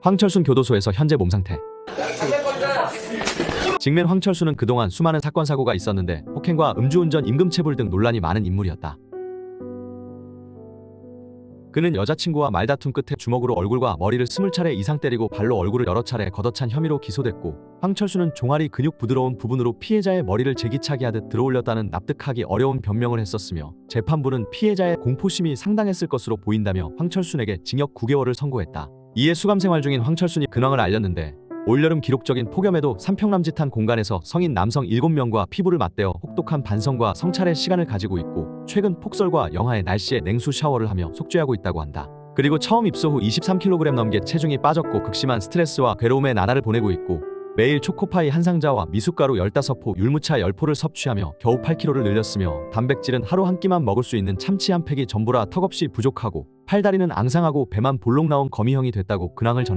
황철순 교도소에서 현재 몸 상태. 직맨 황철순은 그동안 수많은 사건 사고가 있었는데 폭행과 음주운전, 임금체불 등 논란이 많은 인물이었다. 그는 여자친구와 말다툼 끝에 주먹으로 얼굴과 머리를 스물 차례 이상 때리고 발로 얼굴을 여러 차례 걷어찬 혐의로 기소됐고 황철수는 종아리 근육 부드러운 부분으로 피해자의 머리를 제기차기 하듯 들어올렸다는 납득하기 어려운 변명을 했었으며 재판부는 피해자의 공포심이 상당했을 것으로 보인다며 황철순에게 징역 9개월을 선고했다. 이에 수감 생활 중인 황철순이 근황을 알렸는데 올여름 기록적인 폭염에도 삼평남짓한 공간에서 성인 남성 7명과 피부를 맞대어 혹독한 반성과 성찰의 시간을 가지고 있고 최근 폭설과 영하의 날씨에 냉수 샤워를 하며 속죄하고 있다고 한다. 그리고 처음 입소 후 23kg 넘게 체중이 빠졌고 극심한 스트레스와 괴로움의 나날을 보내고 있고 매일 초코파이 한 상자와 미숫가루 15포, 율무차 10포를 섭취하며 겨우 8kg를 늘렸으며 단백질은 하루 한 끼만 먹을 수 있는 참치 한 팩이 전부라 턱없이 부족하고 팔다리는 앙상하고 배만 볼록 나온 거미형이 됐다고 근황을 전했다.